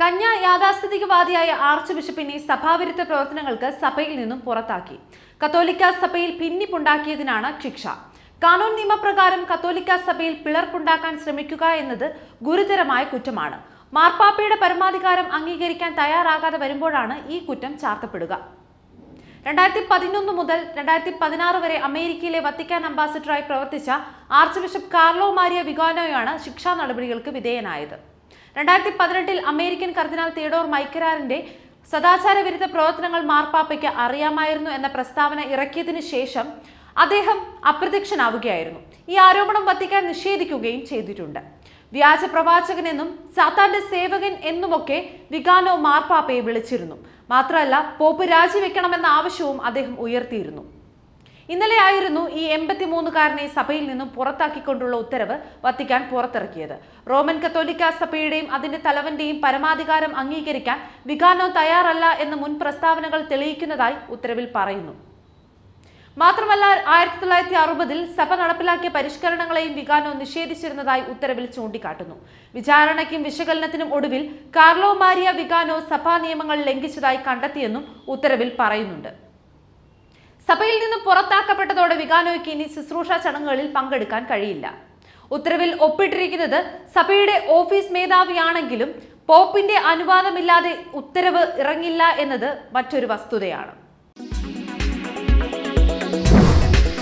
കന്യ യാഥാസ്ഥിതികവാദിയായ arch ബിഷപ്പിനെ സഭാവിരുദ്ധ പ്രവർത്തനങ്ങൾക്ക് സഭയിൽ നിന്നും പുറത്താക്കി. കത്തോലിക്ക സഭയിൽ ഭിന്നിപ്പുണ്ടാക്കിയതിനാണ് ശിക്ഷ. കാനൂൺ നിയമപ്രകാരം കത്തോലിക്ക സഭയിൽ പിളർപ്പുണ്ടാക്കാൻ ശ്രമിക്കുക എന്നത് ഗുരുതരമായ കുറ്റമാണ്. മാർപ്പാപ്പയുടെ പരമാധികാരം അംഗീകരിക്കാൻ തയ്യാറാകാതെ വരുമ്പോഴാണ് ഈ കുറ്റം ചാർത്തപ്പെടുക. രണ്ടായിരത്തി പതിനൊന്ന് മുതൽ രണ്ടായിരത്തി പതിനാറ് വരെ അമേരിക്കയിലെ വത്തിക്കാൻ അംബാസിഡറായി പ്രവർത്തിച്ച ആർച്ച് ബിഷപ്പ് കാർലോ മാരിയ വിഗാനോയാണ് ശിക്ഷാ നടപടികൾക്ക് വിധേയനായത്. രണ്ടായിരത്തി പതിനെട്ടിൽ അമേരിക്കൻ കർദിനാൾ തിയഡോർ മൈക്കരാറിന്റെ സദാചാര വിരുദ്ധ പ്രവർത്തനങ്ങൾ മാർപ്പാപ്പയ്ക്ക് അറിയാമായിരുന്നു എന്ന പ്രസ്താവന ഇറക്കിയതിനു ശേഷം അദ്ദേഹം അപ്രത്യക്ഷനാവുകയായിരുന്നു. ഈ ആരോപണം വത്തിക്കാൻ നിഷേധിക്കുകയും ചെയ്തിട്ടുണ്ട്. വ്യാജ പ്രവാചകൻ എന്നും സാത്താന്റെ സേവകൻ എന്നുമൊക്കെ വികാനോ മാർപ്പാപ്പയെ വിളിച്ചിരുന്നു. മാത്രമല്ല പോപ്പ് രാജിവെക്കണമെന്ന ആവശ്യവും അദ്ദേഹം ഉയർത്തിയിരുന്നു. ഇന്നലെയായിരുന്നു ഈ എൺപത്തിമൂന്നുകാരനെ സഭയിൽ നിന്നും പുറത്താക്കിക്കൊണ്ടുള്ള ഉത്തരവ് വത്തിക്കാൻ പുറത്തിറക്കിയത്. റോമൻ കത്തോലിക്ക സഭയുടെയും അതിന്റെ തലവന്റെയും പരമാധികാരം അംഗീകരിക്കാൻ വികാനോ തയ്യാറല്ല എന്ന് മുൻ പ്രസ്താവനകൾ തെളിയിക്കുന്നതായി ഉത്തരവിൽ പറയുന്നു. മാത്രമല്ല ആയിരത്തി തൊള്ളായിരത്തി അറുപതിൽ സഭ നടപ്പിലാക്കിയ പരിഷ്കരണങ്ങളെയും വികാനോ നിഷേധിച്ചിരുന്നതായി ഉത്തരവിൽ ചൂണ്ടിക്കാട്ടുന്നു. വിചാരണയ്ക്കും വിശകലനത്തിനും ഒടുവിൽ കാർലോ മാരിയ വികാനോ സഭാ നിയമങ്ങൾ ലംഘിച്ചതായി കണ്ടെത്തിയെന്നും ഉത്തരവിൽ പറയുന്നുണ്ട്. സഭയിൽ നിന്ന് പുറത്താക്കപ്പെട്ടതോടെ വിഗാനോയ്ക്ക് ഇനി ശുശ്രൂഷ ചടങ്ങുകളിൽ പങ്കെടുക്കാൻ കഴിയില്ല. ഉത്തരവിൽ ഒപ്പിട്ടിരിക്കുന്നത് സഭയുടെ ഓഫീസ് മേധാവിയാണെങ്കിലും പോപ്പിന്റെ അനുവാദമില്ലാതെ ഉത്തരവ് ഇറങ്ങില്ല എന്നത് മറ്റൊരു വസ്തുതയാണ്.